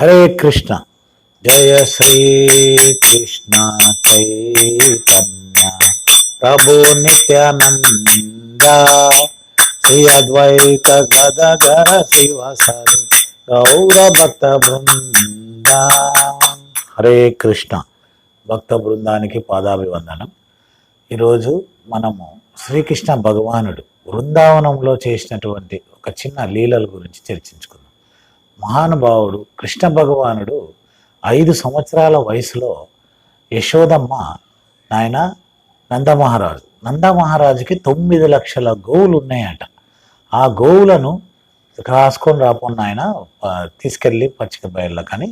హరే కృష్ణ. జయ శ్రీ కృష్ణ చైతన్య. ప్రభు నిత్యానంద. శ్రీ అద్వైత గదగర శివసరి గౌర భక్త బృంద. హరే కృష్ణ. భక్త బృందానికి పాదాభివందనం. ఈరోజు మనము శ్రీకృష్ణ భగవానుడు బృందావనంలో చేసినటువంటి ఒక చిన్న లీలల గురించి చర్చించుకుందాం. మహానుభావుడు కృష్ణ భగవానుడు ఐదు సంవత్సరాల వయసులో యశోదమ్మ నాయన నందమహారాజు నందమహారాజుకి తొమ్మిది లక్షల గోవులు ఉన్నాయట. ఆ గోవులను రాసుకొని రాకుండా ఆయన తీసుకెళ్ళి పచ్చిక బయళ్ళ కానీ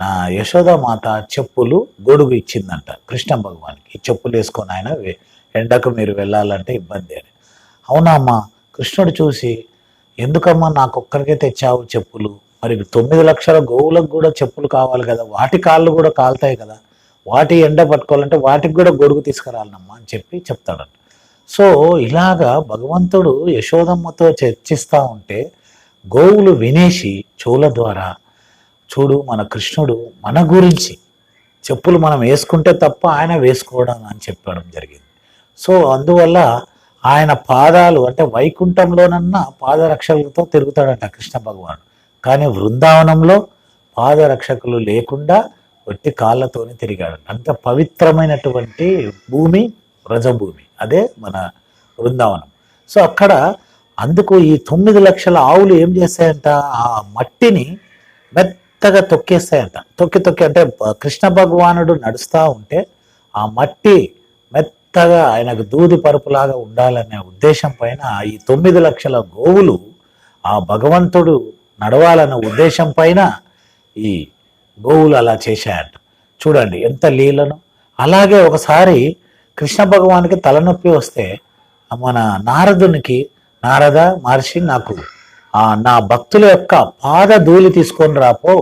నా యశోదామాత చెప్పులు గొడుగు ఇచ్చిందంట కృష్ణ భగవానికి. ఈ చెప్పులు వేసుకొని ఆయన ఎండకు మీరు వెళ్ళాలంటే ఇబ్బంది అని. అవునా అమ్మా? కృష్ణుడు చూసి ఎందుకమ్మా నాకు ఒక్కరికే తెచ్చావు చెప్పులు? మరి తొమ్మిది లక్షల గోవులకు కూడా చెప్పులు కావాలి కదా. వాటి కాళ్ళు కూడా కాలుతాయి కదా. వాటి ఎండ పట్టుకోవాలంటే వాటికి కూడా గొడుగు తీసుకురాలనమ్మా అని చెప్పి చెప్తాడంట. సో ఇలాగా భగవంతుడు యశోదమ్మతో చర్చిస్తూ ఉంటే గోవులు వినేసి చెవుల ద్వారా చూడు మన కృష్ణుడు మన గురించి చెప్పులు మనం వేసుకుంటే తప్ప ఆయన వేసుకోవడం అని చెప్పడం జరిగింది. సో అందువల్ల ఆయన పాదాలు అంటే వైకుంఠంలోనన్నా పాదరక్షలతో తిరుగుతాడంట కృష్ణ భగవానుడు. కానీ బృందావనంలో పాదరక్షకులు లేకుండా ఒట్టి కాళ్ళతోనే తిరిగాడు. అంత పవిత్రమైనటువంటి భూమి వ్రజభూమి. అదే మన బృందావనం సో అక్కడ అందుకు ఈ తొమ్మిది లక్షల ఆవులు ఏం చేస్తాయంట? ఆ మట్టిని మెత్తగా తొక్కేస్తాయంట. తొక్కి తొక్కి అంటే కృష్ణ భగవానుడు నడుస్తూ ఉంటే ఆ మట్టి మెత్తగా ఆయనకు దూది పరుపులాగా ఉండాలనే ఉద్దేశం పైన ఈ తొమ్మిది లక్షల గోవులు ఆ భగవంతుడు నడవాలన్న ఉద్దేశం పైన ఈ గోవులు అలా చేశాయంట. చూడండి ఎంత లీలను. అలాగే ఒకసారి కృష్ణ భగవానికి తలనొప్పి వస్తే మన నారదునికి నారద మహర్షి నాకు నా భక్తుల యొక్క పాద ధూళి తీసుకొని రాపో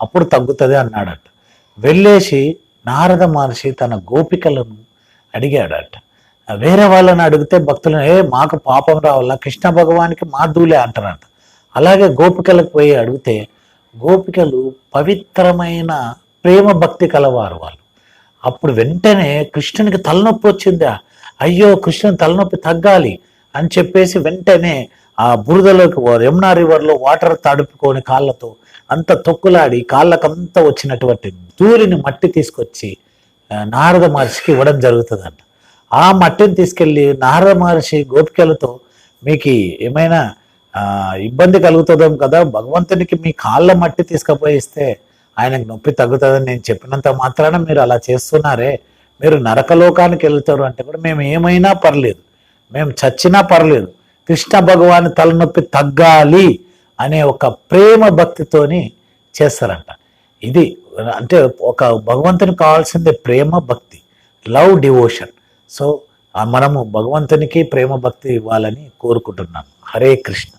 అప్పుడు తగ్గుతుంది అన్నాడట. వెళ్ళేసి నారద మహర్షి తన గోపికలను అడిగాడట. వేరే వాళ్ళని అడిగితే భక్తులను ఏ మాకు పాపం రావాలా? కృష్ణ భగవానికి మా ధూళే అంటారట. అలాగే గోపికలకు పోయి అడిగితే గోపికలు పవిత్రమైన ప్రేమ భక్తి కలవారు వాళ్ళు. అప్పుడు వెంటనే కృష్ణునికి తలనొప్పి వచ్చిందా? అయ్యో కృష్ణుని తలనొప్పి తగ్గాలి అని చెప్పేసి వెంటనే ఆ బురదలోకి యమునా రివర్లో వాటర్ తడుపుకొని కాళ్ళతో అంత తొక్కులాడి కాళ్ళకంతా వచ్చినటువంటి ధూళిని మట్టి తీసుకొచ్చి నారద మహర్షికి ఇవ్వడం జరుగుతుందంట. ఆ మట్టిని తీసుకెళ్ళి నారద మహర్షి గోపికలతో మీకు ఏమైనా ఇబ్బంది కలుగుతుందో కదా. భగవంతునికి మీ కాళ్ళ మట్టి తీసుకుపోయి ఇస్తే ఆయనకు నొప్పి తగ్గుతుందని నేను చెప్పినంత మాత్రాన మీరు అలా చేస్తున్నారే. మీరు నరకలోకానికి వెళ్తారు అంటే కూడా మేము ఏమైనా పర్లేదు. మేము చచ్చినా పర్లేదు. కృష్ణ భగవాన్ తలనొప్పి తగ్గాలి అనే ఒక ప్రేమ భక్తితోని చేస్తారంట. ఇది అంటే ఒక భగవంతునికి కావాల్సింది ప్రేమ భక్తి లవ్ డివోషన్. సో మనము భగవంతునికి ప్రేమ భక్తి ఇవ్వాలని కోరుకుంటున్నాను హరే కృష్ణ.